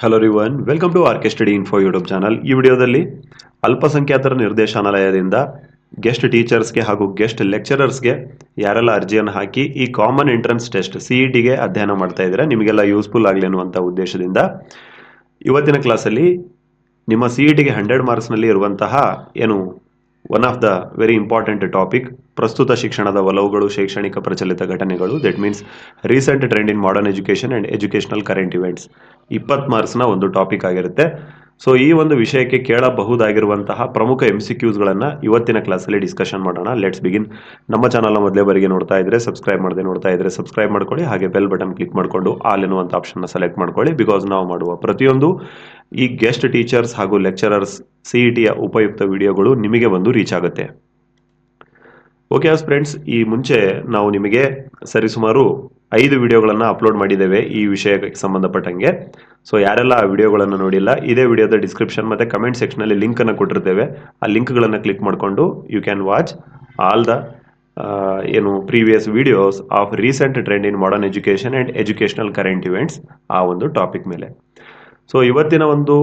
Hello everyone welcome to RK study info YouTube channel ಈ ವಿಡಿಯೋದಲ್ಲಿ ಅಲ್ಪಸಂಖ್ಯಾತರ ನಿರ್ದೇಶನಾಲಯದಿಂದ ಗೆಸ್ಟ್ ಟೀಚರ್ಸ್ಗೆ ಹಾಗೂ ಗೆಸ್ಟ್ ಲೆಕ್ಚರರ್ಸ್ಗೆ ಯಾರೆಲ್ಲ ಅರ್ಜಿಯನ್ನು ಹಾಕಿ ಈ common entrance test C E ಟಿಗೆ ಅಧ್ಯಯನ ಮಾಡ್ತಾ ನಿಮಗೆಲ್ಲ ಯೂಸ್ಫುಲ್ ಆಗಲಿ ಅನ್ನುವಂಥ ಉದ್ದೇಶದಿಂದ ಇವತ್ತಿನ ಕ್ಲಾಸಲ್ಲಿ ನಿಮ್ಮ ಸಿ ಇ ಟಿಗೆ ಹಂಡ್ರೆಡ್ ಮಾರ್ಕ್ಸ್ನಲ್ಲಿ ಇರುವಂತಹ ಏನು one of the very important topic ಪ್ರಸ್ತುತ ಶಿಕ್ಷಣದ ಒಲವುಗಳು, ಶೈಕ್ಷಣಿಕ ಪ್ರಚಲಿತ ಘಟನೆಗಳು that means recent trend in modern education and educational current events ಇಪ್ಪತ್ತು ಮಾರ್ಕ್ಸ್ನ ಒಂದು ಟಾಪಿಕ್ ಆಗಿರುತ್ತೆ. ಸೊ ಈ ಒಂದು ವಿಷಯಕ್ಕೆ ಕೇಳಬಹುದಾಗಿರುವಂತಹ ಪ್ರಮುಖ ಎಂ ಸಿ ಕ್ಯೂಸ್ಗಳನ್ನು ಇವತ್ತಿನ ಕ್ಲಾಸಲ್ಲಿ ಡಿಸ್ಕಷನ್ ಮಾಡೋಣ. ಲೆಟ್ಸ್ ಬಿಗಿನ್ ನಮ್ಮ ಚಾನಲ್ನ ಮೊದಲೇ ಬರಿಗೆ ನೋಡ್ತಾ ಇದ್ರೆ ಸಬ್ಸ್ಕ್ರೈಬ್ ಮಾಡದೆ ನೋಡ್ತಾ ಇದ್ರೆ ಸಬ್ಸ್ಕ್ರೈಬ್ ಮಾಡ್ಕೊಳ್ಳಿ. ಹಾಗೆ ಬೆಲ್ ಬಟನ್ ಕ್ಲಿಕ್ ಮಾಡಿಕೊಂಡು ಆಲ್ ಎನ್ನುವಂಥ ಆಪ್ಷನ್ನ ಸೆಲೆಕ್ಟ್ ಮಾಡ್ಕೊಳ್ಳಿ. ಬಿಕಾಸ್ ನಾವು ಮಾಡುವ ಪ್ರತಿಯೊಂದು ಈ ಗೆಸ್ಟ್ ಟೀಚರ್ಸ್ ಹಾಗೂ ಲೆಕ್ಚರರ್ಸ್ ಸಿಇಟಿಯ ಟಿಯ ಉಪಯುಕ್ತ ವಿಡಿಯೋಗಳು ನಿಮಗೆ ಬಂದು ರೀಚ್ ಆಗುತ್ತೆ. ಓಕೆ ಆಸ್ ಫ್ರೆಂಡ್ಸ್ ಈ ಮುಂಚೆ ನಾವು ನಿಮಗೆ ಸರಿಸುಮಾರು ಐದು ವಿಡಿಯೋಗಳನ್ನು ಅಪ್ಲೋಡ್ ಮಾಡಿದ್ದೇವೆ ಈ ವಿಷಯಕ್ಕೆ ಸಂಬಂಧಪಟ್ಟಂಗೆ. ಸೊ ಯಾರೆಲ್ಲ ಆ ವಿಡಿಯೋಗಳನ್ನು ನೋಡಿಲ್ಲ, ಇದೇ ವಿಡಿಯೋದ ಡಿಸ್ಕ್ರಿಪ್ಷನ್ ಮತ್ತು ಕಮೆಂಟ್ ಸೆಕ್ಷನಲ್ಲಿ ಲಿಂಕನ್ನು ಕೊಟ್ಟಿರ್ತೇವೆ. ಆ ಲಿಂಕ್ಗಳನ್ನು ಕ್ಲಿಕ್ ಮಾಡಿಕೊಂಡು you can watch all the ಏನು previous videos of recent trend in modern education and educational current events ಆ ಒಂದು ಟಾಪಿಕ್ ಮೇಲೆ. ಸೊ ಇವತ್ತಿನ ಒಂದು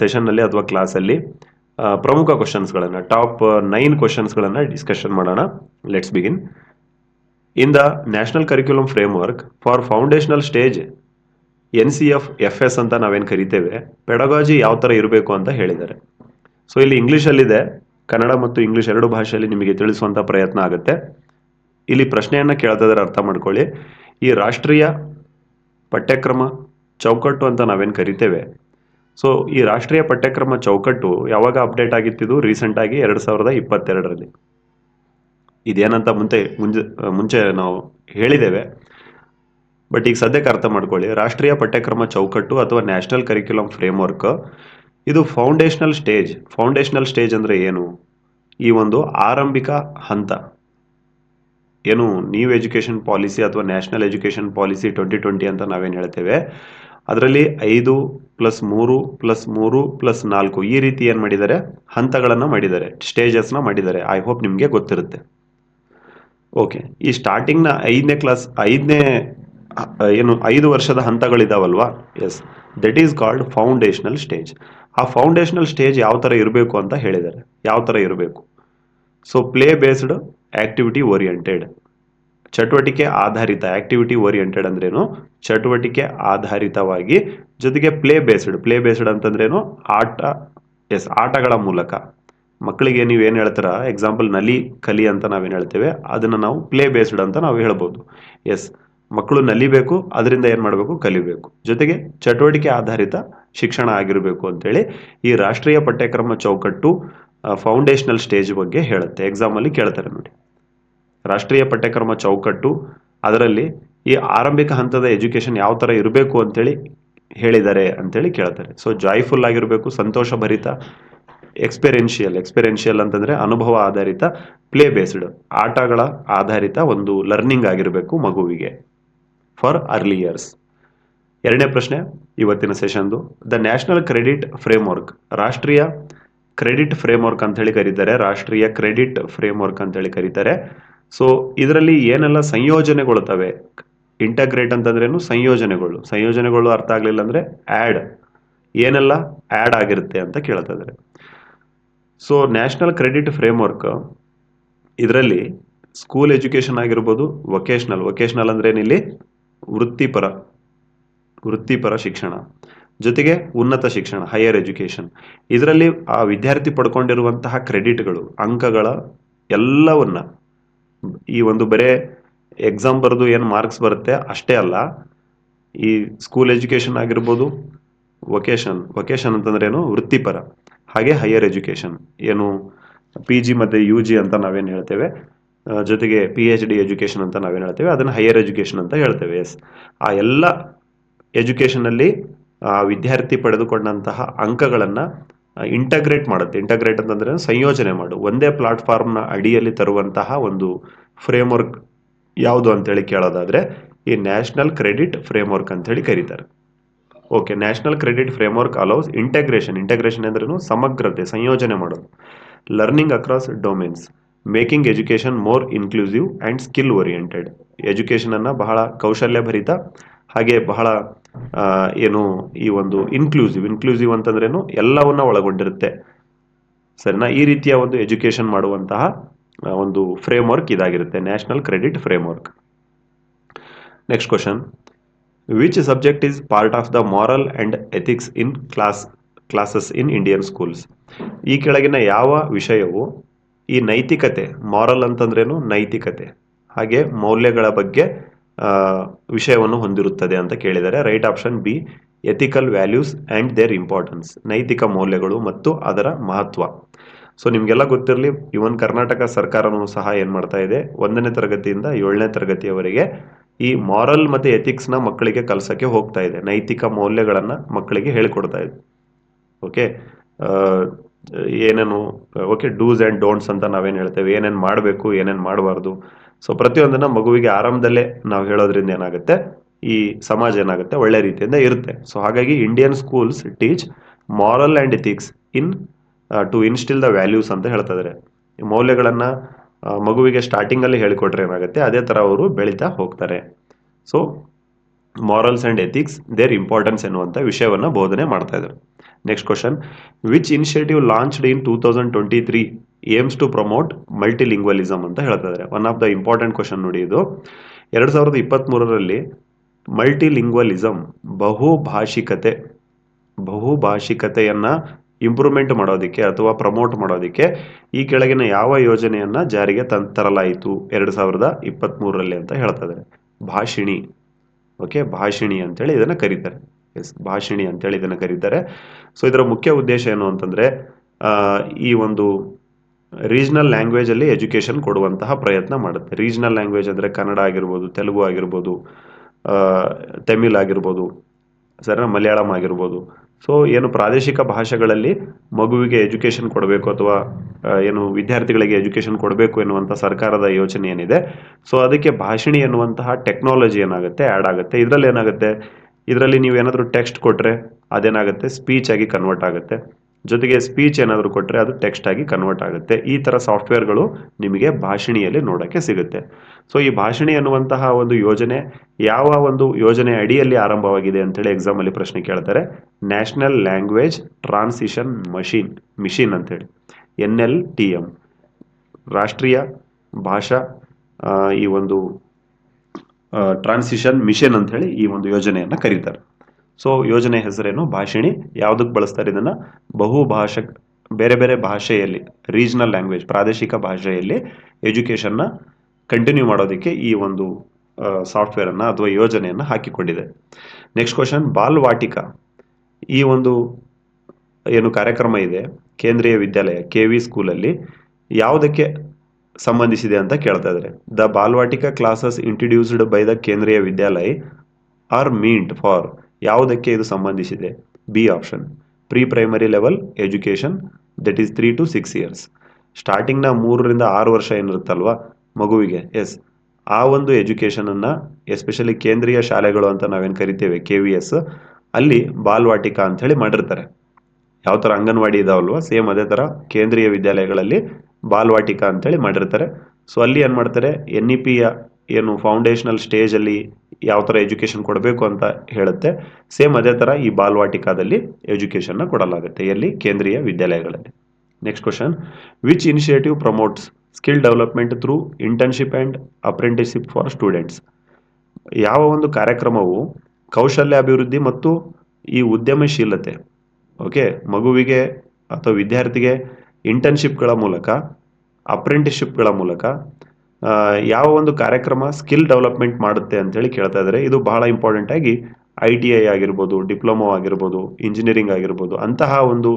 ಸೆಷನ್ನಲ್ಲಿ ಅಥವಾ ಕ್ಲಾಸಲ್ಲಿ ಪ್ರಮುಖ ಕ್ವಶನ್ಸ್ಗಳನ್ನು ಟಾಪ್ ನೈನ್ ಕ್ವಶನ್ಸ್ಗಳನ್ನು ಡಿಸ್ಕಷನ್ ಮಾಡೋಣ. Let's begin in the national curriculum framework for foundational stage N C F F S ಅಂತ ನಾವೇನು ಕರಿತೇವೆ ಪೆಡಗಾಜಿ ಯಾವ ಥರ ಇರಬೇಕು ಅಂತ ಹೇಳಿದ್ದಾರೆ. ಸೊ ಇಲ್ಲಿ ಇಂಗ್ಲೀಷಲ್ಲಿದೆ ಕನ್ನಡ ಮತ್ತು ಇಂಗ್ಲೀಷ್ ಎರಡು ಭಾಷೆಯಲ್ಲಿ ನಿಮಗೆ ತಿಳಿಸುವಂಥ ಪ್ರಯತ್ನ ಆಗುತ್ತೆ. ಇಲ್ಲಿ ಪ್ರಶ್ನೆಯನ್ನು ಕೇಳ್ತಾ ಅರ್ಥ ಮಾಡ್ಕೊಳ್ಳಿ. ಈ ರಾಷ್ಟ್ರೀಯ ಪಠ್ಯಕ್ರಮ ಚೌಕಟ್ಟು ಅಂತ ನಾವೇನು ಕರಿತೇವೆ. ಸೊ ಈ ರಾಷ್ಟ್ರೀಯ ಪಠ್ಯಕ್ರಮ ಚೌಕಟ್ಟು ಯಾವಾಗ ಅಪ್ಡೇಟ್ ಆಗಿತ್ತಿದು? ರೀಸೆಂಟಾಗಿ ಎರಡು ಸಾವಿರದ ಇಪ್ಪತ್ತೆರಡರಲ್ಲಿ. ಇದೇನಂತ ಮುಂದೆ ಮುಂಜೆ, ಮುಂಚೆ ನಾವು ಹೇಳಿದ್ದೇವೆ. ಬಟ್ ಈಗ ಸದ್ಯಕ್ಕೆ ಅರ್ಥ ಮಾಡ್ಕೊಳ್ಳಿ. ರಾಷ್ಟ್ರೀಯ ಪಠ್ಯಕ್ರಮ ಚೌಕಟ್ಟು ಅಥವಾ ನ್ಯಾಷನಲ್ ಕರಿಕ್ಯುಲಮ್ ಫ್ರೇಮ್ವರ್ಕ್ ಇದು ಫೌಂಡೇಶನಲ್ ಸ್ಟೇಜ್ ಫೌಂಡೇಶನಲ್ ಸ್ಟೇಜ್ ಅಂದರೆ ಏನು? ಈ ಒಂದು ಆರಂಭಿಕ ಹಂತ. ಏನು ನ್ಯೂ ಎಜುಕೇಷನ್ ಪಾಲಿಸಿ ಅಥವಾ national education policy twenty twenty ಅಂತ ನಾವೇನು ಹೇಳ್ತೇವೆ? ಅದರಲ್ಲಿ ಐದು ಪ್ಲಸ್ ಮೂರು ಪ್ಲಸ್ ಮೂರು ಪ್ಲಸ್ ನಾಲ್ಕು ಈ ರೀತಿ ಏನು ಮಾಡಿದ್ದಾರೆ? ಹಂತಗಳನ್ನು ಮಾಡಿದ್ದಾರೆ. ಸ್ಟೇಜಸ್ನ ಮಾಡಿದ್ದಾರೆ. ಐ ಹೋಪ್ ನಿಮಗೆ ಗೊತ್ತಿರುತ್ತೆ. ಓಕೆ ಈ ಸ್ಟಾರ್ಟಿಂಗ್ನ ಐದನೇ ಕ್ಲಾಸ್ ಐದನೇ ಏನು, ಐದು ವರ್ಷದ ಹಂತಗಳಿದಾವಲ್ವಾ? Yes that is called foundational stage ಆ ಫೌಂಡೇಶನಲ್ ಸ್ಟೇಜ್ ಯಾವ ಥರ ಇರಬೇಕು ಅಂತ ಹೇಳಿದ್ದಾರೆ. ಯಾವ ಥರ ಇರಬೇಕು? So play based activity oriented ಚಟುವಟಿಕೆ ಆಧಾರಿತ ಆಕ್ಟಿವಿಟಿ ಓರಿಯೆಂಟೆಡ್ ಅಂದ್ರೇನು? ಚಟುವಟಿಕೆ ಆಧಾರಿತವಾಗಿ ಜೊತೆಗೆ ಪ್ಲೇ ಬೇಸ್ಡ್ ಪ್ಲೇ ಬೇಸ್ಡ್ ಅಂತಂದ್ರೇನು ಆಟ ಎಸ್ ಆಟಗಳ ಮೂಲಕ. ಮಕ್ಕಳಿಗೆ ನೀವು ಏನು ಹೇಳ್ತೀರ? ಎಕ್ಸಾಂಪಲ್ ನಲಿ, ಕಲಿ ಅಂತ ನಾವೇನು ಹೇಳ್ತೇವೆ? ಅದನ್ನು ನಾವು ಪ್ಲೇ ಬೇಸ್ಡ್ ಅಂತ ನಾವು ಹೇಳ್ಬೋದು. ಎಸ್ ಮಕ್ಕಳು ನಲಿಬೇಕು, ಅದರಿಂದ ಏನು ಮಾಡಬೇಕು? ಕಲಿಬೇಕು. ಜೊತೆಗೆ ಚಟುವಟಿಕೆ ಆಧಾರಿತ ಶಿಕ್ಷಣ ಆಗಿರಬೇಕು ಅಂತೇಳಿ ಈ ರಾಷ್ಟ್ರೀಯ ಪಠ್ಯಕ್ರಮ ಚೌಕಟ್ಟು ಫೌಂಡೇಶನಲ್ ಸ್ಟೇಜ್ ಬಗ್ಗೆ ಹೇಳುತ್ತೆ. ಎಕ್ಸಾಮಲ್ಲಿ ಕೇಳ್ತಾರೆ ನೋಡಿ. ರಾಷ್ಟ್ರೀಯ ಪಠ್ಯಕ್ರಮ ಚೌಕಟ್ಟು, ಅದರಲ್ಲಿ ಈ ಆರಂಭಿಕ ಹಂತದ ಎಜುಕೇಶನ್ ಯಾವ ಥರ ಇರಬೇಕು ಅಂತೇಳಿ ಹೇಳಿದ್ದಾರೆ ಅಂತೇಳಿ ಕೇಳ್ತಾರೆ. ಸೊ ಜಾಯ್ಫುಲ್ ಆಗಿರಬೇಕು ಸಂತೋಷ ಭರಿತ ಎಕ್ಸ್ಪೆರೆನ್ಷಿಯಲ್ ಎಕ್ಸ್ಪೆರೆನ್ಷಿಯಲ್ ಅಂತಂದ್ರೆ ಅನುಭವ ಆಧಾರಿತ ಪ್ಲೇ ಬೇಸ್ಡ್ ಆಟಗಳ ಆಧಾರಿತ ಒಂದು ಲರ್ನಿಂಗ್ ಆಗಿರಬೇಕು ಮಗುವಿಗೆ ಫಾರ್ ಅರ್ಲಿ ಇಯರ್ಸ್ ಎರಡನೇ ಪ್ರಶ್ನೆ, ಇವತ್ತಿನ ಸೆಷನ್ದು ದ. ನ್ಯಾಷನಲ್ ಕ್ರೆಡಿಟ್ ಫ್ರೇಮ್ವರ್ಕ್ ರಾಷ್ಟ್ರೀಯ ಕ್ರೆಡಿಟ್ ಫ್ರೇಮ್ವರ್ಕ್ ಅಂತ ಹೇಳಿ ಕರೀತಾರೆ. ರಾಷ್ಟ್ರೀಯ ಕ್ರೆಡಿಟ್ ಫ್ರೇಮ್ವರ್ಕ್ ಅಂತ ಹೇಳಿ ಕರೀತಾರೆ. ಸೊ ಇದರಲ್ಲಿ ಏನೆಲ್ಲ ಸಂಯೋಜನೆಗೊಳ್ತವೆ? ಇಂಟಗ್ರೇಟ್ ಅಂತಂದ್ರೇನು ಸಂಯೋಜನೆಗಳು. ಸಂಯೋಜನೆಗಳು ಅರ್ಥ ಆಗಲಿಲ್ಲ ಅಂದ್ರೆ ಆ್ಯಡ್ ಏನೆಲ್ಲ? ಆ್ಯಡ್ ಆಗಿರುತ್ತೆ ಅಂತ ಕೇಳ್ತಾ ಇದ್ದಾರೆ. ಸೊ ನ್ಯಾಷನಲ್ ಕ್ರೆಡಿಟ್ ಫ್ರೇಮ್ವರ್ಕ್ ಇದರಲ್ಲಿ ಸ್ಕೂಲ್ ಎಜುಕೇಷನ್ ಆಗಿರ್ಬೋದು ವೊಕೇಶ್ನಲ್ ವೊಕೇಶ್ನಲ್ ಅಂದ್ರೆ ಏನಿಲ್ಲಿ? ವೃತ್ತಿಪರ. ವೃತ್ತಿಪರ ಶಿಕ್ಷಣ. ಜೊತೆಗೆ ಉನ್ನತ ಶಿಕ್ಷಣ ಹೈಯರ್ ಎಜುಕೇಷನ್ ಇದರಲ್ಲಿ ಆ ವಿದ್ಯಾರ್ಥಿ ಪಡ್ಕೊಂಡಿರುವಂತಹ ಕ್ರೆಡಿಟ್ಗಳು ಅಂಕಗಳ ಎಲ್ಲವನ್ನ ಈ ಒಂದು ಬರೇ ಎಕ್ಸಾಮ್ ಬರೆದು ಏನು ಮಾರ್ಕ್ಸ್ ಬರುತ್ತೆ ಅಷ್ಟೇ ಅಲ್ಲ, ಈ ಸ್ಕೂಲ್ ಎಜುಕೇಷನ್ ಆಗಿರ್ಬೋದು ವೊಕೇಶನ್ ವೊಕೇಶನ್ ಅಂತಂದ್ರೆ ಏನು? ವೃತ್ತಿಪರ, ಹಾಗೆ ಹೈಯರ್ ಎಜುಕೇಷನ್ ಏನು ಪಿ ಜಿ ಮತ್ತು ಯು ಜಿ ಅಂತ ನಾವೇನು ಹೇಳ್ತೇವೆ? ಜೊತೆಗೆ ಪಿ ಎಚ್ ಡಿ ಎಜುಕೇಷನ್ ಅಂತ ನಾವೇನು ಹೇಳ್ತೇವೆ? ಅದನ್ನು ಹೈಯರ್ ಎಜುಕೇಷನ್ ಅಂತ ಹೇಳ್ತೇವೆ ಎಸ್ ಆ ಎಲ್ಲ ಎಜುಕೇಷನಲ್ಲಿ ಆ ವಿದ್ಯಾರ್ಥಿ ಪಡೆದುಕೊಂಡಂತಹ ಅಂಕಗಳನ್ನು ಇಂಟಗ್ರೇಟ್ ಮಾಡುತ್ತೆ. ಇಂಟಗ್ರೇಟ್ ಅಂತಂದ್ರೆ ಸಂಯೋಜನೆ ಮಾಡು. ಒಂದೇ ಪ್ಲಾಟ್ಫಾರ್ಮ್ನ ಅಡಿಯಲ್ಲಿ ತರುವಂತಹ ಒಂದು ಫ್ರೇಮ್ವರ್ಕ್ ಯಾವುದು ಅಂತೇಳಿ ಕೇಳೋದಾದ್ರೆ ಈ ನ್ಯಾಷನಲ್ ಕ್ರೆಡಿಟ್ ಫ್ರೇಮ್ವರ್ಕ್ ಅಂತೇಳಿ ಕರೀತಾರೆ. Okay national credit framework allows integration integration ಅಂದ್ರೇನು ಸಮಗ್ರತೆ, ಸಂಯೋಜನೆ ಮಾಡೋದು. Learning across domains making education more inclusive and skill oriented ಎಜುಕೇಷನನ್ನು ಬಹಳ ಕೌಶಲ್ಯ ಭರಿತ, ಹಾಗೆ ಬಹಳ ಏನು ಈ ಒಂದು ಇನ್ಕ್ಲೂಸಿವ್ ಇನ್ಕ್ಲೂಸಿವ್ ಅಂತಂದ್ರೇನು ಎಲ್ಲವನ್ನ ಒಳಗೊಂಡಿರುತ್ತೆ. ಸರಿನಾ? ಈ ರೀತಿಯ ಒಂದು ಎಜುಕೇಷನ್ ಮಾಡುವಂತಹ ಒಂದು ಫ್ರೇಮ್ ವರ್ಕ್ ಇದಾಗಿರುತ್ತೆ national credit framework next question which subject is part of the moral and ethics in class classes in Indian schools ಈ ಕೆಳಗಿನ ಯಾವ ವಿಷಯವು ಈ ನೈತಿಕತೆ ಮಾರಲ್ ಅಂತಂದ್ರೇನು? ನೈತಿಕತೆ. ಹಾಗೆ ಮೌಲ್ಯಗಳ ಬಗ್ಗೆ ವಿಷಯವನ್ನು ಹೊಂದಿರುತ್ತದೆ ಅಂತ ಕೇಳಿದರೆ right option B ethical values and their importance ನೈತಿಕ ಮೌಲ್ಯಗಳು ಮತ್ತು ಅದರ ಮಹತ್ವ. ಸೊ ನಿಮಗೆಲ್ಲ ಗೊತ್ತಿರಲಿ ಇವನ್ ಕರ್ನಾಟಕ ಸರ್ಕಾರನೂ ಸಹ ಏನು ಮಾಡ್ತಾ ಇದೆ? ಒಂದನೇ ತರಗತಿಯಿಂದ ಏಳನೇ ತರಗತಿಯವರೆಗೆ ಈ ಮಾರಲ್ ಮತ್ತು ಎಥಿಕ್ಸ್ನ ಮಕ್ಕಳಿಗೆ ಕಲಿಸೋಕ್ಕೆ ಹೋಗ್ತಾ ಇದೆ. ನೈತಿಕ ಮೌಲ್ಯಗಳನ್ನು ಮಕ್ಕಳಿಗೆ ಹೇಳಿಕೊಡ್ತಾ ಇದೆ. ಓಕೆ ಏನೇನು ಓಕೆ ಡೂಸ್ ಆ್ಯಂಡ್ ಡೋಂಟ್ಸ್ ಅಂತ ನಾವೇನು ಹೇಳ್ತೇವೆ? ಏನೇನು ಮಾಡಬೇಕು? ಏನೇನು ಮಾಡಬಾರ್ದು? ಸೊ ಪ್ರತಿಯೊಂದನ್ನು ಮಗುವಿಗೆ ಆರಂಭದಲ್ಲೇ ನಾವು ಹೇಳೋದ್ರಿಂದ ಏನಾಗುತ್ತೆ? ಈ ಸಮಾಜ ಏನಾಗುತ್ತೆ? ಒಳ್ಳೆ ರೀತಿಯಿಂದ ಇರುತ್ತೆ. ಸೊ ಹಾಗಾಗಿ Indian schools teach moral and ethics in to instil the values ಅಂತ ಹೇಳ್ತಾ ಇದ್ದಾರೆ ಮೌಲ್ಯಗಳನ್ನು ಮಗುವಿಗೆ ಸ್ಟಾರ್ಟಿಂಗಲ್ಲಿ ಹೇಳಿಕೊಟ್ರೆ ಏನಾಗುತ್ತೆ? ಅದೇ ಥರ ಅವರು ಬೆಳೀತಾ ಹೋಗ್ತಾರೆ. So morals and ethics their importance ಎನ್ನುವಂಥ ವಿಷಯವನ್ನು ಬೋಧನೆ ಮಾಡ್ತಾ ಇದ್ದಾರೆ next question which initiative launched in two thousand twenty three aims to promote multilingualism ಅಂತ ಹೇಳ್ತಾ ಇದ್ದಾರೆ one of the important question ನೋಡಿ ಇದು. ಎರಡು ಸಾವಿರದ ಇಪ್ಪತ್ತ್ಮೂರರಲ್ಲಿ ಮಲ್ಟಿಲಿಂಗ್ವಲಿಸಮ್ ಬಹುಭಾಷಿಕತೆ, ಬಹುಭಾಷಿಕತೆಯನ್ನ ಇಂಪ್ರೂವ್ಮೆಂಟ್ ಮಾಡೋದಕ್ಕೆ ಅಥವಾ ಪ್ರಮೋಟ್ ಮಾಡೋದಕ್ಕೆ ಈ ಕೆಳಗಿನ ಯಾವ ಯೋಜನೆಯನ್ನ ಜಾರಿಗೆ ತರಲಾಯಿತು ಎರಡು ಸಾವಿರದ ಇಪ್ಪತ್ತ್ಮೂರರಲ್ಲಿ ಅಂತ ಹೇಳ್ತಾ ಇದ್ದಾರೆ. ಭಾಷಿಣಿ. ಓಕೆ ಭಾಷಿಣಿ ಅಂತೇಳಿ ಇದನ್ನು ಕರೀತಾರೆ. ಎಸ್ ಭಾಷಿಣಿ ಅಂತೇಳಿ ಇದನ್ನು ಕರೀತಾರೆ. ಸೊ ಇದರ ಮುಖ್ಯ ಉದ್ದೇಶ ಏನು ಅಂತಂದರೆ ಈ ಒಂದು ರೀಜ್ನಲ್ ಲ್ಯಾಂಗ್ವೇಜಲ್ಲಿ ಎಜುಕೇಷನ್ ಕೊಡುವಂತಹ ಪ್ರಯತ್ನ ಮಾಡುತ್ತೆ. ರೀಜನಲ್ ಲ್ಯಾಂಗ್ವೇಜ್ ಅಂದರೆ ಕನ್ನಡ ಆಗಿರ್ಬೋದು, ತೆಲುಗು ಆಗಿರ್ಬೋದು ತಮಿಳ್ ಆಗಿರ್ಬೋದು, ಸರಿನಾ? ಮಲಯಾಳಂ ಆಗಿರ್ಬೋದು. ಸೊ ಏನು ಪ್ರಾದೇಶಿಕ ಭಾಷೆಗಳಲ್ಲಿ ಮಗುವಿಗೆ ಎಜುಕೇಷನ್ ಕೊಡಬೇಕು ಅಥವಾ ಏನು ವಿದ್ಯಾರ್ಥಿಗಳಿಗೆ ಎಜುಕೇಷನ್ ಕೊಡಬೇಕು ಎನ್ನುವಂಥ ಸರ್ಕಾರದ ಯೋಚನೆ ಏನಿದೆ. ಸೊ ಅದಕ್ಕೆ ಭಾಷಿಣಿ ಎನ್ನುವಂತಹ ಟೆಕ್ನಾಲಜಿ ಏನಾಗುತ್ತೆ? ಆ್ಯಡ್ ಆಗುತ್ತೆ. ಇದರಲ್ಲಿ ಏನಾಗುತ್ತೆ ಇದರಲ್ಲಿ ನೀವು ಏನಾದರೂ ಟೆಕ್ಸ್ಟ್ ಕೊಟ್ಟರೆ ಅದೇನಾಗುತ್ತೆ? ಸ್ಪೀಚ್ ಆಗಿ ಕನ್ವರ್ಟ್ ಆಗುತ್ತೆ. ಜೊತೆಗೆ ಸ್ಪೀಚ್ ಏನಾದರೂ ಕೊಟ್ಟರೆ ಅದು ಟೆಕ್ಸ್ಟ್ ಆಗಿ ಕನ್ವರ್ಟ್ ಆಗುತ್ತೆ. ಈ ಥರ ಸಾಫ್ಟ್ವೇರ್ಗಳು ನಿಮಗೆ ಭಾಷಿಣಿಯಲ್ಲಿ ನೋಡೋಕ್ಕೆ ಸಿಗುತ್ತೆ. ಸೊ ಈ ಭಾಷಣಿ ಅನ್ನುವಂತಹ ಒಂದು ಯೋಜನೆ ಯಾವ ಒಂದು ಯೋಜನೆ ಅಡಿಯಲ್ಲಿ ಆರಂಭವಾಗಿದೆ ಅಂತೇಳಿ ಎಕ್ಸಾಮಲ್ಲಿ ಪ್ರಶ್ನೆ ಕೇಳ್ತಾರೆ. National language transition machine mission ಅಂತೇಳಿ ಎನ್ ಎಲ್ ಟಿ ಎಂ ರಾಷ್ಟ್ರೀಯ ಭಾಷಾ ಈ ಒಂದು ಟ್ರಾನ್ಸಿಷನ್ ಮಿಷನ್ ಅಂತ ಹೇಳಿ ಈ ಒಂದು ಯೋಜನೆಯನ್ನು ಕರೀತಾರೆ. ಸೊ ಯೋಜನೆ ಹೆಸರೇನು? ಭಾಷಿಣಿ. ಯಾವುದಕ್ಕೆ ಬಳಸ್ತಾರೆ ಇದನ್ನು? ಬಹುಭಾಷಕ್, ಬೇರೆ ಬೇರೆ ಭಾಷೆಯಲ್ಲಿ ರೀಜನಲ್ ಲ್ಯಾಂಗ್ವೇಜ್ ಪ್ರಾದೇಶಿಕ ಭಾಷೆಯಲ್ಲಿ ಎಜುಕೇಷನ್ನ ಕಂಟಿನ್ಯೂ ಮಾಡೋದಕ್ಕೆ ಈ ಒಂದು ಸಾಫ್ಟ್ವೇರನ್ನು ಅಥವಾ ಯೋಜನೆಯನ್ನು ಹಾಕಿಕೊಂಡಿದೆ. Next question Balvatika. ಈ ಒಂದು, ಏನು ಕಾರ್ಯಕ್ರಮ ಇದೆ, ಕೇಂದ್ರೀಯ ವಿದ್ಯಾಲಯ, ಕೆ ವಿ ಸ್ಕೂಲಲ್ಲಿ ಯಾವುದಕ್ಕೆ ಸಂಬಂಧಿಸಿದೆ ಅಂತ ಕೇಳ್ತಾ ಇದ್ದಾರೆ. The Balvatika classes introduced by the Kendriya Vidyalaya are meant for ಯಾವುದಕ್ಕೆ ಇದು ಸಂಬಂಧಿಸಿದೆ? B option. Pre primary level education, that is three to six years. ಸ್ಟಾರ್ಟಿಂಗ್ನ ಮೂರರಿಂದ ಆರು ವರ್ಷ ಏನಿರುತ್ತಲ್ವಾ? ಮಗುವಿಗೆ, ಎಸ್. ಆ ಒಂದು ಎಜುಕೇಷನನ್ನು, ಎಸ್ಪೆಷಲಿ ಕೇಂದ್ರೀಯ ಶಾಲೆಗಳು ಅಂತ ನಾವೇನು ಕರಿತೇವೆ, ಕೆ ವಿ ಎಸ್, ಅಲ್ಲಿ ಬಾಲ್ವಾಟಿಕಾ ಅಂಥೇಳಿ ಮಾಡಿರ್ತಾರೆ. ಯಾವ ಥರ ಅಂಗನವಾಡಿ ಇದಾವಲ್ವ? ಸೇಮ್ ಅದೇ ಥರ ಕೇಂದ್ರೀಯ ವಿದ್ಯಾಲಯಗಳಲ್ಲಿ ಬಾಲ್ವಾಟಿಕಾ ಅಂತೇಳಿ ಮಾಡಿರ್ತಾರೆ. ಸೊ ಅಲ್ಲಿ ಏನು ಮಾಡ್ತಾರೆ? ಎನ್ ಇ ಪಿಯ ಏನು ಫೌಂಡೇಶನಲ್ ಸ್ಟೇಜಲ್ಲಿ ಯಾವ ಥರ ಎಜುಕೇಷನ್ ಕೊಡಬೇಕು ಅಂತ ಹೇಳುತ್ತೆ. ಸೇಮ್ ಅದೇ ಥರ ಈ ಬಾಲ್ವಾಟಿಕಾದಲ್ಲಿ ಎಜುಕೇಷನ್ನ ಕೊಡಲಾಗುತ್ತೆ. ಎಲ್ಲಿ? ಕೇಂದ್ರೀಯ ವಿದ್ಯಾಲಯಗಳಲ್ಲಿ. Next question which initiative promotes skill development through internship and apprenticeship for students ಯಾವ ಒಂದು ಕಾರ್ಯಕ್ರಮವು ಕೌಶಲ್ಯ ಅಭಿವೃದ್ಧಿ ಮತ್ತು ಈ ಉದ್ಯಮಶೀಲತೆ ಓಕೆ ಮಗುವಿಗೆ ಅಥವಾ ವಿದ್ಯಾರ್ಥಿಗೆ ಇಂಟರ್ನ್ಶಿಪ್ಗಳ ಮೂಲಕ ಅಪ್ರೆಂಟಿಸ್ಶಿಪ್ಗಳ ಮೂಲಕ ಯಾವ ಒಂದು ಕಾರ್ಯಕ್ರಮ ಸ್ಕಿಲ್ ಡೆವಲಪ್ಮೆಂಟ್ ಮಾಡುತ್ತೆ ಅಂತೇಳಿ ಕೇಳ್ತಾ ಇದ್ದಾರೆ. ಇದು ಬಹಳ ಇಂಪಾರ್ಟೆಂಟ್ ಆಗಿ ಐ ಟಿ ಐ ಆಗಿರ್ಬೋದು, ಡಿಪ್ಲೊಮೊ ಆಗಿರ್ಬೋದು ಇಂಜಿನಿಯರಿಂಗ್ ಆಗಿರ್ಬೋದು, ಅಂತಹ ಒಂದು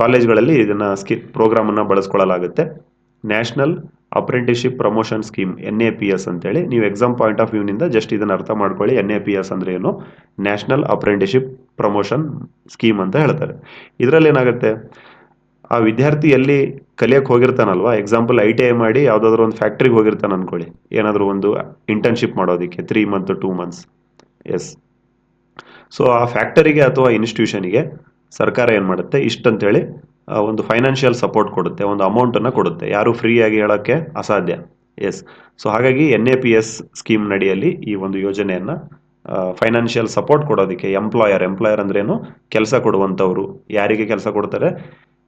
ಕಾಲೇಜ್ಗಳಲ್ಲಿ ಇದನ್ನು ಸ್ಕಿಲ್ ಪ್ರೋಗ್ರಾಮನ್ನು ಬಳಸ್ಕೊಳ್ಳಲಾಗುತ್ತೆ. National apprenticeship promotion scheme N A P S ಅಂತೇಳಿ ನೀವು ಎಕ್ಸಾಮ್ ಪಾಯಿಂಟ್ ಆಫ್ ವ್ಯೂನಿಂದ ಜಸ್ಟ್ ಇದನ್ನು ಅರ್ಥ ಮಾಡ್ಕೊಳ್ಳಿ. ಎನ್ ಎ ಪಿ ಎಸ್ ಅಂದರೆ ಏನು? ನ್ಯಾಷನಲ್ ಅಪ್ರೆಂಟಿಶಿಪ್ ಪ್ರಮೋಷನ್ ಸ್ಕೀಮ್ ಅಂತ ಹೇಳ್ತಾರೆ. ಇದರಲ್ಲಿ ಏನಾಗುತ್ತೆ? ಆ ವಿದ್ಯಾರ್ಥಿ ಎಲ್ಲಿ ಕಲಿಯಕ್ಕೆ ಹೋಗಿರ್ತಾನಲ್ವಾ? ಎಕ್ಸಾಂಪಲ್ ಐ ಟಿ ಐ ಮಾಡಿ ಯಾವುದಾದ್ರೂ ಒಂದು ಫ್ಯಾಕ್ಟ್ರಿಗೆ ಹೋಗಿರ್ತಾನೆ ಅನ್ಕೊಳ್ಳಿ. ಏನಾದರೂ ಒಂದು ಇಂಟರ್ನ್ಶಿಪ್ ಮಾಡೋದಕ್ಕೆ three month two months yes so ಆ ಫ್ಯಾಕ್ಟರಿಗೆ ಅಥವಾ ಇನ್ಸ್ಟಿಟ್ಯೂಷನಿಗೆ ಸರ್ಕಾರ ಏನು ಮಾಡುತ್ತೆ? ಇಷ್ಟಂತೇಳಿ ಒಂದು ಫೈನಾನ್ಷಿಯಲ್ ಸಪೋರ್ಟ್ ಕೊಡುತ್ತೆ, ಒಂದು ಅಮೌಂಟನ್ನು ಕೊಡುತ್ತೆ. ಯಾರು ಫ್ರೀಯಾಗಿ ಹೇಳೋಕ್ಕೆ ಅಸಾಧ್ಯ? ಎಸ್ ಸೊ ಹಾಗಾಗಿ N A P S scheme ನಡಿಯಲ್ಲಿ ಈ ಒಂದು ಯೋಜನೆಯನ್ನು ಫೈನಾನ್ಷಿಯಲ್ ಸಪೋರ್ಟ್ ಕೊಡೋದಕ್ಕೆ ಎಂಪ್ಲಾಯರ್ ಎಂಪ್ಲಾಯರ್ ಅಂದ್ರೇನು ಕೆಲಸ ಕೊಡುವಂಥವ್ರು. ಯಾರಿಗೆ ಕೆಲಸ ಕೊಡ್ತಾರೆ?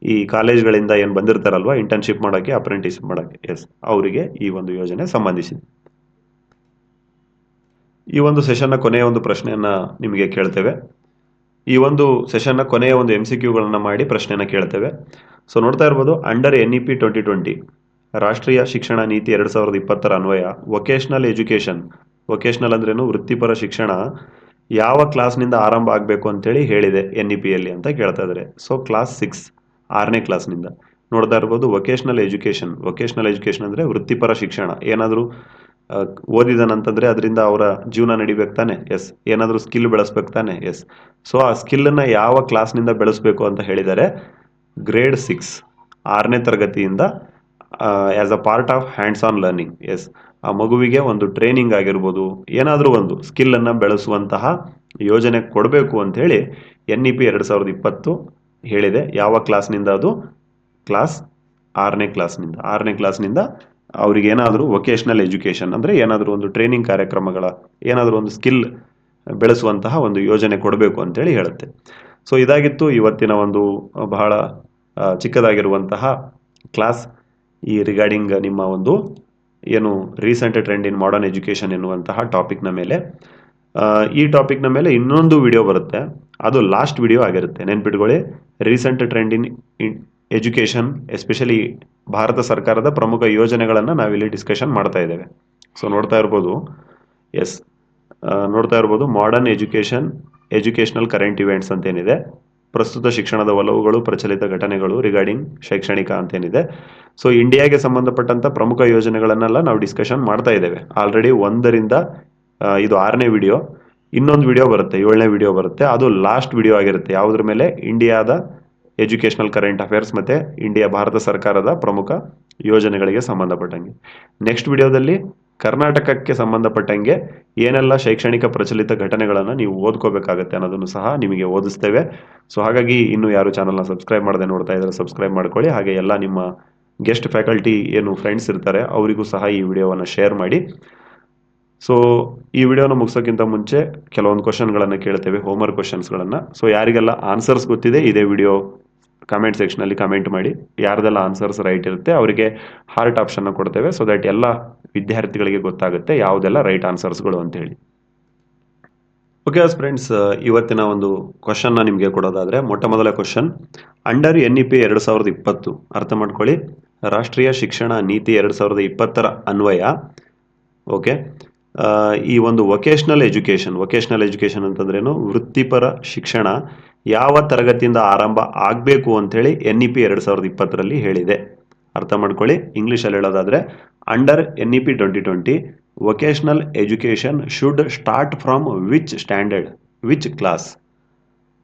ಈ ಕಾಲೇಜ್ಗಳಿಂದ ಏನು ಬಂದಿರ್ತಾರಲ್ವಾ ಇಂಟರ್ನ್ಶಿಪ್ ಮಾಡೋಕ್ಕೆ ಅಪ್ರೆಂಟಿಸ್ ಮಾಡೋಕ್ಕೆ ಎಸ್ ಅವರಿಗೆ ಈ ಒಂದು ಯೋಜನೆ ಸಂಬಂಧಿಸಿದೆ. ಈ ಒಂದು ಸೆಷನ್ನ ಕೊನೆಯ ಒಂದು ಪ್ರಶ್ನೆಯನ್ನು ನಿಮಗೆ ಕೇಳ್ತೇವೆ. ಈ ಒಂದು ಸೆಷನ್ನ ಕೊನೆಯ ಒಂದು ಎಂ ಸಿ ಮಾಡಿ ಪ್ರಶ್ನೆಯನ್ನು ಕೇಳ್ತೇವೆ. ಸೊ ನೋಡ್ತಾ ಇರ್ಬೋದು under N E P twenty twenty ರಾಷ್ಟ್ರೀಯ ಶಿಕ್ಷಣ ನೀತಿ ಎರಡು ಸಾವಿರದ ಇಪ್ಪತ್ತರ ಅನ್ವಯ ವೊಕೇಶ್ನಲ್ ಎಜುಕೇಷನ್ ವೊಕೇಶ್ನಲ್ ಅಂದ್ರೇನು ವೃತ್ತಿಪರ ಶಿಕ್ಷಣ, ಯಾವ ಕ್ಲಾಸ್ನಿಂದ ಆರಂಭ ಆಗಬೇಕು ಅಂತೇಳಿ ಹೇಳಿದೆ ಎನ್ ಇ ಪಿಯಲ್ಲಿ ಅಂತ ಕೇಳ್ತಾ ಇದ್ದಾರೆ. ಸೊ ಕ್ಲಾಸ್ ಸಿಕ್ಸ್ ಆರನೇ ಕ್ಲಾಸ್ನಿಂದ ನೋಡ್ತಾ ಇರ್ಬೋದು ವೊಕೇಶ್ನಲ್ ಎಜುಕೇಷನ್ ವೊಕೇಶ್ನಲ್ ಎಜುಕೇಷನ್ ಅಂದರೆ ವೃತ್ತಿಪರ ಶಿಕ್ಷಣ. ಏನಾದರೂ ಓದಿದನಂತಂದರೆ ಅದರಿಂದ ಅವರ ಜೀವನ ನಡಿಬೇಕು ತಾನೆ? ಎಸ್ ಏನಾದರೂ ಸ್ಕಿಲ್ ಬೆಳೆಸ್ಬೇಕು ತಾನೆ? ಎಸ್ ಸೊ ಆ ಸ್ಕಿಲ್ಲನ್ನು ಯಾವ ಕ್ಲಾಸ್ನಿಂದ ಬೆಳೆಸಬೇಕು ಅಂತ ಹೇಳಿದರೆ ಗ್ರೇಡ್ ಸಿಕ್ಸ್ ಆರನೇ ತರಗತಿಯಿಂದ as a part of hands on learning yes ಆ ಮಗುವಿಗೆ ಒಂದು ಟ್ರೈನಿಂಗ್ ಆಗಿರ್ಬೋದು, ಏನಾದರೂ ಒಂದು ಸ್ಕಿಲ್ಲನ್ನು ಬೆಳೆಸುವಂತಹ ಯೋಜನೆ ಕೊಡಬೇಕು ಅಂಥೇಳಿ ಎನ್ ಇ ಪಿ ಎರಡು ಸಾವಿರದ ಇಪ್ಪತ್ತು ಹೇಳಿದೆ. ಯಾವ ಕ್ಲಾಸ್ನಿಂದ ಅದು? ಕ್ಲಾಸ್ ಆರನೇ ಕ್ಲಾಸ್ನಿಂದ ಆರನೇ ಕ್ಲಾಸ್ನಿಂದ ಅವ್ರಿಗೆ ಏನಾದರೂ ವೊಕೇಶ್ನಲ್ ಎಜುಕೇಷನ್ ಅಂದರೆ ಏನಾದರೂ ಒಂದು ಟ್ರೈನಿಂಗ್ ಕಾರ್ಯಕ್ರಮಗಳ, ಏನಾದರೂ ಒಂದು ಸ್ಕಿಲ್ ಬೆಳೆಸುವಂತಹ ಒಂದು ಯೋಜನೆ ಕೊಡಬೇಕು ಅಂತೇಳಿ ಹೇಳುತ್ತೆ. ಸೊ ಇದಾಗಿತ್ತು ಇವತ್ತಿನ ಒಂದು ಬಹಳ ಚಿಕ್ಕದಾಗಿರುವಂತಹ ಕ್ಲಾಸ್ ಈ ರಿಗಾರ್ಡಿಂಗ್ ನಿಮ್ಮ ಒಂದು ಏನು recent trend in modern education ಎನ್ನುವಂತಹ ಟಾಪಿಕ್ನ ಮೇಲೆ. ಈ ಟಾಪಿಕ್ನ ಮೇಲೆ ಇನ್ನೊಂದು ವಿಡಿಯೋ ಬರುತ್ತೆ. ಅದು ಲಾಸ್ಟ್ ವಿಡಿಯೋ ಆಗಿರುತ್ತೆ. ನೆನ್ಪಿಟ್ಕೊಳ್ಳಿ. Recent trend in education especially Bharat ಸರ್ಕಾರದ ಪ್ರಮುಖ ಯೋಜನೆಗಳನ್ನು ನಾವಿಲ್ಲಿ ಡಿಸ್ಕಷನ್ ಮಾಡ್ತಾ ಇದ್ದೇವೆ. ಸೊ ನೋಡ್ತಾ ಇರ್ಬೋದು ಎಸ್ ನೋಡ್ತಾ ಇರ್ಬೋದು modern education educational current events ಅಂತೇನಿದೆ, ಪ್ರಸ್ತುತ ಶಿಕ್ಷಣದ ಒಲವುಗಳು, ಪ್ರಚಲಿತ ಘಟನೆಗಳು ರಿಗಾರ್ಡಿಂಗ್ ಶೈಕ್ಷಣಿಕ ಅಂತೇನಿದೆ. ಸೊ ಇಂಡಿಯಾಗೆ ಸಂಬಂಧಪಟ್ಟಂತ ಪ್ರಮುಖ ಯೋಜನೆಗಳನ್ನೆಲ್ಲ ನಾವು ಡಿಸ್ಕಷನ್ ಮಾಡ್ತಾ ಇದ್ದೇವೆ. ಆಲ್ರೆಡಿ ಒಂದರಿಂದ ಇದು ಆರನೇ ವಿಡಿಯೋ ಇನ್ನೊಂದು ವಿಡಿಯೋ ಬರುತ್ತೆ, ಏಳನೇ ವಿಡಿಯೋ ಬರುತ್ತೆ. ಅದು ಲಾಸ್ಟ್ ವಿಡಿಯೋ ಆಗಿರುತ್ತೆ. ಯಾವುದ್ರ ಮೇಲೆ? ಇಂಡಿಯಾದ ಎಜುಕೇಶನಲ್ ಕರೆಂಟ್ ಅಫೇರ್ಸ್ ಮತ್ತೆ ಇಂಡಿಯಾ, ಭಾರತ ಸರ್ಕಾರದ ಪ್ರಮುಖ ಯೋಜನೆಗಳಿಗೆ ಸಂಬಂಧಪಟ್ಟಂಗೆ. ನೆಕ್ಸ್ಟ್ ವಿಡಿಯೋದಲ್ಲಿ ಕರ್ನಾಟಕಕ್ಕೆ ಸಂಬಂಧಪಟ್ಟಂಗೆ ಏನೆಲ್ಲ ಶೈಕ್ಷಣಿಕ ಪ್ರಚಲಿತ ಘಟನೆಗಳನ್ನು ನೀವು ಓದ್ಕೋಬೇಕಾಗತ್ತೆ ಅನ್ನೋದನ್ನು ಸಹ ನಿಮಗೆ ಓದಿಸ್ತೇವೆ. ಸೊ ಹಾಗಾಗಿ ಇನ್ನು ಯಾರು ಚಾನಲ್ನ ಸಬ್ಸ್ಕ್ರೈಬ್ ಮಾಡದೆ ನೋಡ್ತಾ ಇದ್ದಾರೆ ಸಬ್ಸ್ಕ್ರೈಬ್ ಮಾಡ್ಕೊಳ್ಳಿ. ಹಾಗೆ ಎಲ್ಲ ನಿಮ್ಮ ಗೆಸ್ಟ್ ಫ್ಯಾಕಲ್ಟಿ ಏನು ಫ್ರೆಂಡ್ಸ್ ಇರ್ತಾರೆ, ಅವರಿಗೂ ಸಹ ಈ ವಿಡಿಯೋವನ್ನು ಶೇರ್ ಮಾಡಿ. ಸೊ ಈ ವಿಡಿಯೋನ ಮುಗಿಸೋಕ್ಕಿಂತ ಮುಂಚೆ ಕೆಲವೊಂದು ಕ್ವಶನ್ಗಳನ್ನು ಕೇಳ್ತೇವೆ ಹೋಮ್ವರ್ಕ್ ಕ್ವಶನ್ಸ್ಗಳನ್ನು ಸೊ ಯಾರಿಗೆಲ್ಲ ಆನ್ಸರ್ಸ್ ಗೊತ್ತಿದೆ, ಇದೇ ವಿಡಿಯೋ ಕಮೆಂಟ್ ಸೆಕ್ಷನಲ್ಲಿ ಕಮೆಂಟ್ ಮಾಡಿ. ಯಾರ್ದೆಲ್ಲ ಆನ್ಸರ್ಸ್ ರೈಟ್ ಇರುತ್ತೆ, ಅವರಿಗೆ ಹಾರ್ಟ್ ಆಪ್ಷನ್ನ ಕೊಡ್ತೇವೆ. ಸೊ ದಟ್ ಎಲ್ಲ ವಿದ್ಯಾರ್ಥಿಗಳಿಗೆ ಗೊತ್ತಾಗುತ್ತೆ, ಯಾವುದೆಲ್ಲ ರೈಟ್ ಆನ್ಸರ್ಸ್ಗಳು ಅಂತ ಹೇಳಿ ಓಕೆ ಫ್ರೆಂಡ್ಸ್ ಇವತ್ತಿನ ಒಂದು ಕ್ವಶನ್ನ ನಿಮಗೆ ಕೊಡೋದಾದರೆ, ಮೊಟ್ಟ ಮೊದಲ question under N E P ಅರ್ಥ ಮಾಡ್ಕೊಳ್ಳಿ. ರಾಷ್ಟ್ರೀಯ ಶಿಕ್ಷಣ ನೀತಿ ಎರಡು ಸಾವಿರದ ಅನ್ವಯ. ಓಕೆ ಈ ಒಂದು ವೊಕೇಶ್ನಲ್ ಎಜುಕೇಷನ್ ವೊಕೇಶ್ನಲ್ ಎಜುಕೇಷನ್ ಅಂತಂದ್ರೇನು ವೃತ್ತಿಪರ ಶಿಕ್ಷಣ ಯಾವ ತರಗತಿಯಿಂದ ಆರಂಭ ಆಗಬೇಕು ಅಂಥೇಳಿ ಎನ್ ಇ ಪಿ ಎರಡು ಸಾವಿರದ ಇಪ್ಪತ್ತರಲ್ಲಿ ಹೇಳಿದೆ. ಅರ್ಥ ಮಾಡ್ಕೊಳ್ಳಿ ಇಂಗ್ಲೀಷಲ್ಲಿ ಹೇಳೋದಾದರೆ under N E P twenty twenty vocational education should start from which standard which class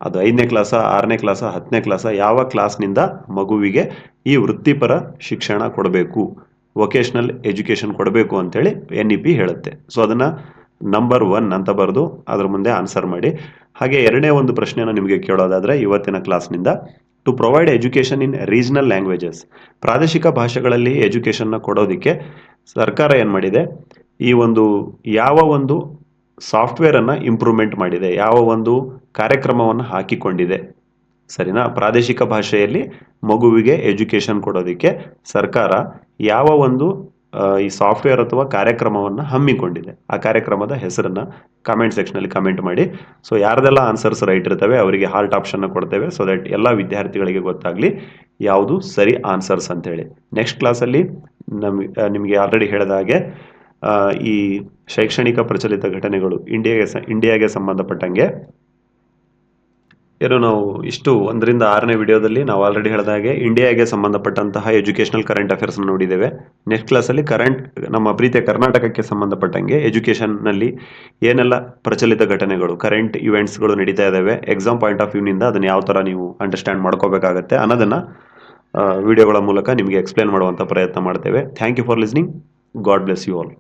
ಅದು ಐದನೇ ಕ್ಲಾಸ ಆರನೇ ಕ್ಲಾಸ ಹತ್ತನೇ ಕ್ಲಾಸ ಯಾವ ಕ್ಲಾಸ್ನಿಂದ ಮಗುವಿಗೆ ಈ ವೃತ್ತಿಪರ ಶಿಕ್ಷಣ ಕೊಡಬೇಕು? ವೊಕೇಶ್ನಲ್ ಎಜುಕೇಷನ್ ಕೊಡಬೇಕು ಅಂತೇಳಿ ಎನ್ ಇ ಪಿ ಹೇಳುತ್ತೆ. ಸೊ ಅದನ್ನು ನಂಬರ್ ಒನ್ ಅಂತ ಬರೆದು ಅದರ ಮುಂದೆ ಆನ್ಸರ್ ಮಾಡಿ. ಹಾಗೆ ಎರಡನೇ ಒಂದು ಪ್ರಶ್ನೆನ ನಿಮಗೆ ಕೇಳೋದಾದರೆ ಇವತ್ತಿನ ಕ್ಲಾಸ್ನಿಂದ to provide education in regional languages ಪ್ರಾದೇಶಿಕ ಭಾಷೆಗಳಲ್ಲಿ ಎಜುಕೇಷನ್ನ ಕೊಡೋದಕ್ಕೆ ಸರ್ಕಾರ ಏನು ಮಾಡಿದೆ? ಈ ಒಂದು, ಯಾವ ಒಂದು ಸಾಫ್ಟ್ವೇರನ್ನು ಇಂಪ್ರೂವ್ಮೆಂಟ್ ಮಾಡಿದೆ? ಯಾವ ಒಂದು ಕಾರ್ಯಕ್ರಮವನ್ನು ಹಾಕಿಕೊಂಡಿದೆ? ಸರಿನಾ? ಪ್ರಾದೇಶಿಕ ಭಾಷೆಯಲ್ಲಿ ಮಗುವಿಗೆ ಎಜುಕೇಷನ್ ಕೊಡೋದಕ್ಕೆ ಸರ್ಕಾರ ಯಾವ ಒಂದು ಈ ಸಾಫ್ಟ್ವೇರ್ ಅಥವಾ ಕಾರ್ಯಕ್ರಮವನ್ನು ಹಮ್ಮಿಕೊಂಡಿದೆ. ಆ ಕಾರ್ಯಕ್ರಮದ ಹೆಸರನ್ನು ಕಮೆಂಟ್ ಸೆಕ್ಷನಲ್ಲಿ ಕಮೆಂಟ್ ಮಾಡಿ. ಸೊ ಯಾರ್ದೆಲ್ಲ ಆನ್ಸರ್ಸ್ ರೈಟ್ ಇರ್ತವೆ ಅವರಿಗೆ ಹಾರ್ಟ್ ಆಪ್ಷನ್ನ ಕೊಡ್ತೇವೆ. ಸೊ ದಟ್ ಎಲ್ಲ ವಿದ್ಯಾರ್ಥಿಗಳಿಗೆ ಗೊತ್ತಾಗಲಿ ಯಾವುದು ಸರಿ ಆನ್ಸರ್ಸ್ ಅಂತೇಳಿ. ನೆಕ್ಸ್ಟ್ ಕ್ಲಾಸಲ್ಲಿ ನಮ್ ಆ, ನಿಮಗೆ ಆಲ್ರೆಡಿ ಹೇಳಿದ ಹಾಗೆ ಈ ಶೈಕ್ಷಣಿಕ ಪ್ರಚಲಿತ ಘಟನೆಗಳು ಇಂಡಿಯಾಗೆ ಇಂಡಿಯಾಗೆ ಸಂಬಂಧಪಟ್ಟಂಗೆ ಏನು ನಾವು ಇಷ್ಟು ಒಂದರಿಂದ ಆರನೇ ವಿಡಿಯೋದಲ್ಲಿ ನಾವು ಆಲ್ರೆಡಿ ಹೇಳಿದ ಹಾಗೆ ಇಂಡಿಯಾಗೆ ಸಂಬಂಧಪಟ್ಟಂತಹ ಎಜುಕೇಷನಲ್ ಕರೆಂಟ್ ಅಫೇರ್ಸ್ ನೋಡಿದ್ದೇವೆ. ನೆಕ್ಸ್ಟ್ ಕ್ಲಾಸಲ್ಲಿ ಕರೆಂಟ್ ನಮ್ಮ ಪ್ರೀತಿಯ ಕರ್ನಾಟಕಕ್ಕೆ ಸಂಬಂಧಪಟ್ಟಂಗೆ ಎಜುಕೇಷನ್ನಲ್ಲಿ ಏನೆಲ್ಲ ಪ್ರಚಲಿತ ಘಟನೆಗಳು ಕರೆಂಟ್ ಇವೆಂಟ್ಸ್ಗಳು ನಡೀತಾ ಇದ್ದಾವೆ ಎಕ್ಸಾಮ್ ಪಾಯಿಂಟ್ ಆಫ್ ವ್ಯೂನಿಂದ ಅದನ್ನು ಯಾವ ಥರ ನೀವು ಅಂಡರ್ಸ್ಟ್ಯಾಂಡ್ ಮಾಡ್ಕೋಬೇಕಾಗತ್ತೆ ಅನ್ನೋದನ್ನು ವಿಡಿಯೋಗಳ ಮೂಲಕ ನಿಮಗೆ ಎಕ್ಸ್ಪ್ಲೇನ್ ಮಾಡುವಂಥ ಪ್ರಯತ್ನ ಮಾಡ್ತೇವೆ. Thank you for listening God bless you all